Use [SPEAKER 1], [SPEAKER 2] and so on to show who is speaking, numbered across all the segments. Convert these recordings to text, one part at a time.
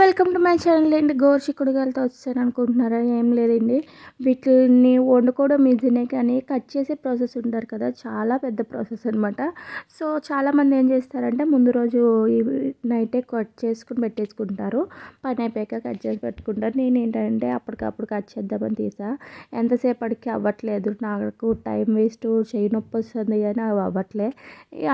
[SPEAKER 1] Welcome to my channel అండి. గోరు చిక్కుడుగాయలతో వచ్చాను అనుకుంటున్నారా? ఏం లేదండి. వీటిని వండుకోవడం ఈజీనే కానీ కట్ చేసే ప్రాసెస్ ఉంటారు కదా చాలా పెద్ద ప్రాసెస్ అనమాట సో చాలామంది ఏం చేస్తారంటే ముందు రోజు నైటే కట్ చేసుకుని పెట్టేసుకుంటారు. పని అయిపోయాక కట్ చేసి పెట్టుకుంటారు. నేను ఏంటంటే అప్పటికప్పుడు కట్ చేద్దామని తీసా. ఎంతసేపటికి అవ్వట్లేదు. నాకు టైం వేస్ట్ చేయి నొప్పి వస్తుంది కానీ అవి అవ్వట్లే.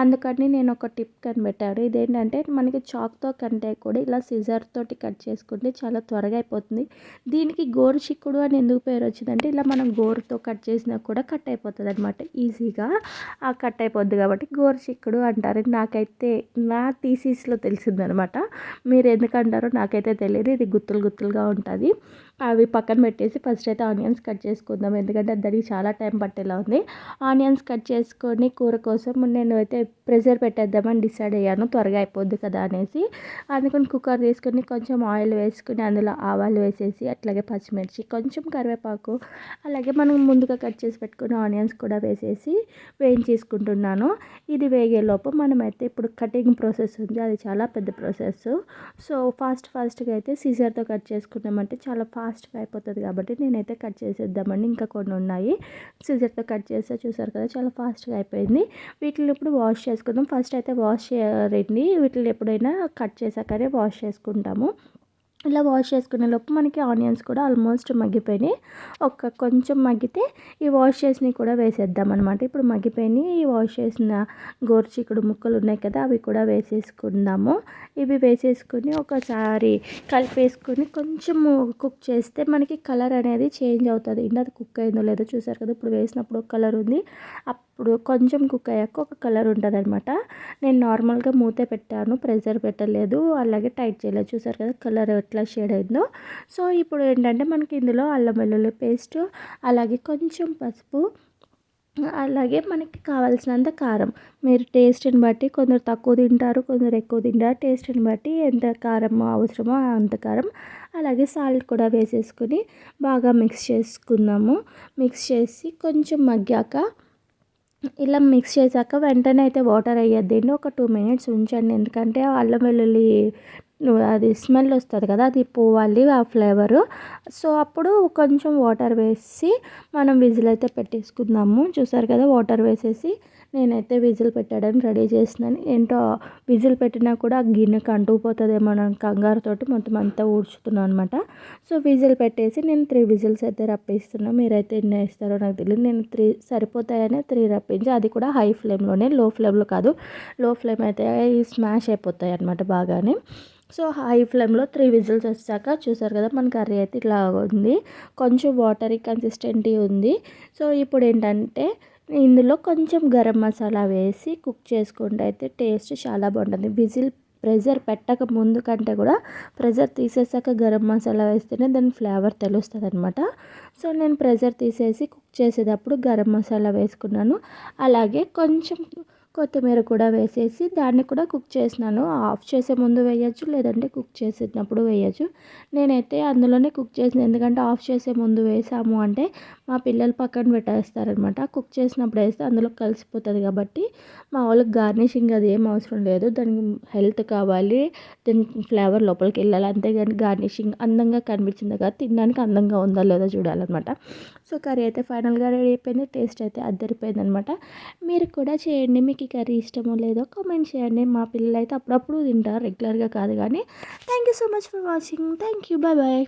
[SPEAKER 1] అందుకని నేను ఒక టిప్ కనిపెట్టాను. ఇదేంటంటే మనకి చాక్తో కంటే కూడా ఇలా సిజర్తో తోటి కట్ చేసుకుంటే చాలా త్వరగా అయిపోతుంది. దీనికి గోరు చిక్కుడు అని ఎందుకు పేరు వచ్చిందంటే ఇలా మనం గోరుతో కట్ చేసినా కూడా కట్ అయిపోతుంది అనమాట ఈజీగా ఆ కట్ అయిపోద్ది కాబట్టి గోరు చిక్కుడు అంటారు. నాకైతే నా థీసీస్లో తెలిసిందనమాట మీరు ఎందుకంటారో నాకైతే తెలియదు. ఇది గుత్తులు గుత్తులుగా ఉంటుంది. అవి పక్కన పెట్టేసి ఫస్ట్ అయితే ఆనియన్స్ కట్ చేసుకుందాం. ఎందుకంటే దానికి చాలా టైం పట్టేలా ఉంది. ఆనియన్స్ కట్ చేసుకొని కూర కోసం నేను అయితే ప్రెషర్ పెట్టేద్దామని డిసైడ్ అయ్యాను. త్వరగా అయిపోద్ది కదా అనేసి. అందుకని కుక్కర్ తీసుకొని కొంచెం కొంచెం ఆయిల్ వేసుకుని అందులో ఆవాలు వేసేసి అట్లాగే పచ్చిమిర్చి కొంచెం కరివేపాకు అలాగే మనం ముందుగా కట్ చేసి పెట్టుకున్న ఆనియన్స్ కూడా వేసేసి వేయించేసుకుంటున్నాను. ఇది వేగేలోపు మనమైతే ఇప్పుడు కటింగ్ ప్రాసెస్ ఉంది. అది చాలా పెద్ద ప్రాసెస్. సో ఫాస్ట్ ఫాస్ట్గా అయితే సీజర్తో కట్ చేసుకున్నామంటే చాలా ఫాస్ట్గా అయిపోతుంది కాబట్టి నేనైతే కట్ చేసేద్దామండి. ఇంకా కొన్ని ఉన్నాయి. సీజర్తో కట్ చేస్తే చూసారు కదా చాలా ఫాస్ట్గా అయిపోయింది. వీటిని ఇప్పుడు వాష్ చేసుకుందాం. ఫస్ట్ అయితే వాష్ చేయాలండి వీటిని ఎప్పుడైనా కట్ చేసాకనే వాష్ చేసుకుంటాము. ఇలా వాష్ చేసుకునే లోపు మనకి ఆనియన్స్ కూడా ఆల్మోస్ట్ మగ్గిపోయినాయి. ఒక కొంచెం మగ్గితే ఈ వాష్ చేసినవి కూడా వేసేద్దాం అనమాట ఇప్పుడు మగ్గిపోయినాయి. ఈ వాష్ చేసిన గోరుచిక్కుడు ముక్కలు ఉన్నాయి కదా అవి కూడా వేసేసుకుందాము. ఇవి వేసేసుకుని ఒకసారి కలిపేసుకుని కొంచెము కుక్ చేస్తే మనకి కలర్ అనేది చేంజ్ అవుతుంది. ఇంకా అది కుక్ అయిందో లేదో చూసారు కదా ఇప్పుడు వేసినప్పుడు ఒక కలర్ ఉంది. ఇప్పుడు కొంచెం కుక్ అయ్యాక ఒక కలర్ ఉంటుంది అనమాట నేను నార్మల్గా మూతే పెట్టాను ప్రెజర్ పెట్టలేదు అలాగే టైట్ చేయలేదు. చూసారు కదా కలర్ ఎట్లా షేడ్ అయిందో. సో ఇప్పుడు ఏంటంటే మనకి ఇందులో అల్లం వెల్లుల్లి పేస్ట్ అలాగే కొంచెం పసుపు అలాగే మనకి కావాల్సినంత కారం. మీరు టేస్ట్ని బట్టి కొందరు తక్కువ తింటారు కొందరు ఎక్కువ తింటారు. టేస్ట్ని బట్టి ఎంత కారం అవసరమో అంత కారం. అలాగే సాల్ట్ కూడా వేసేసుకుని బాగా మిక్స్ చేసుకుందాము. మిక్స్ చేసి కొంచెం మగ్గాక ఇలా మిక్స్ చేశాక వెంటనే అయితే వాటర్ వేయద్దండి. ఒక టూ మినిట్స్ ఉంచండి. ఎందుకంటే అల్లం వెల్లుల్లి అది స్మెల్ వస్తుంది కదా అది పోవాలి ఆ ఫ్లేవరు సో అప్పుడు కొంచెం వాటర్ వేసి మనం విజిల్ అయితే పెట్టేసుకుందాము. చూసారు కదా వాటర్ వేసేసి నేనైతే విజిల్ పెట్టడానికి రెడీ చేసినాను ఏంటో విజిల్ పెట్టినా కూడా గిన్నె అంటుకుపోతుందేమో అని కంగారుతోటి మొత్తం అంతా ఊడ్చుతున్నాను అనమాట సో విజిల్ పెట్టేసి నేను త్రీ విజిల్స్ అయితే రప్పిస్తున్నాను మీరైతే ఎన్ని వేస్తారో నాకు తెలియదు నేను త్రీ సరిపోతాయనే త్రీ రప్పించి. అది కూడా హై ఫ్లేమ్లోనే లో ఫ్లేమ్లో కాదు. లో ఫ్లేమ్ అయితే స్మాష్ అయిపోతాయి అనమాట బాగానే. సో హై ఫ్లేమ్లో త్రీ విజిల్స్ వచ్చాక చూసారు కదా మన కర్రీ అయితే ఇట్లా ఉంది. కొంచెం వాటరీ కన్సిస్టెంటీ ఉంది. సో ఇప్పుడు ఏంటంటే ఇందులో కొంచెం గరం మసాలా వేసి కుక్ చేసుకుంటే అయితే టేస్ట్ చాలా బాగుంటుంది. విజిల్ ప్రెజర్ పెట్టక ముందు కంటే కూడా ప్రెజర్ తీసేసాక గరం మసాలా వేస్తేనే దాని ఫ్లేవర్ తెలుస్తుంది అనమాట సో నేను ప్రెజర్ తీసేసి కుక్ చేసేటప్పుడు గరం మసాలా వేసుకున్నాను. అలాగే కొంచెం కొత్తిమీర కూడా వేసేసి దాన్ని కూడా కుక్ చేసినాను. ఆఫ్ చేసే ముందు వేయచ్చు లేదంటే కుక్ చేసేటప్పుడు వేయచ్చు. నేనైతే అందులోనే కుక్ చేసిన ఎందుకంటే ఆఫ్ చేసే ముందు వేసాము అంటే మా పిల్లలు పక్కన పెట్టేస్తారనమాట కుక్ చేసినప్పుడు వేస్తే అందులో కలిసిపోతుంది కాబట్టి మా వాళ్ళకి గార్నిషింగ్ అది ఏం అవసరం లేదు. దానికి హెల్త్ కావాలి దాని ఫ్లేవర్ లోపలికి వెళ్ళాలి. అంతేగాని గార్నిషింగ్ అందంగా కనిపించింది కదా తినడానికి అందంగా ఉందా లేదా చూడాలన్నమాట. సో కర్రీ అయితే ఫైనల్గా రెడీ అయిపోయింది టేస్ట్ అయితే అద్దరిపోయింది అనమాట మీరు కూడా చేయండి మీకు కర్రీ ఇష్టమో లేదో కామెంట్ చేయండి. మా పిల్లలు అయితే అప్పుడప్పుడు తింటారు. రెగ్యులర్గా కాదు కానీ. Thank you so much for watching thank you bye bye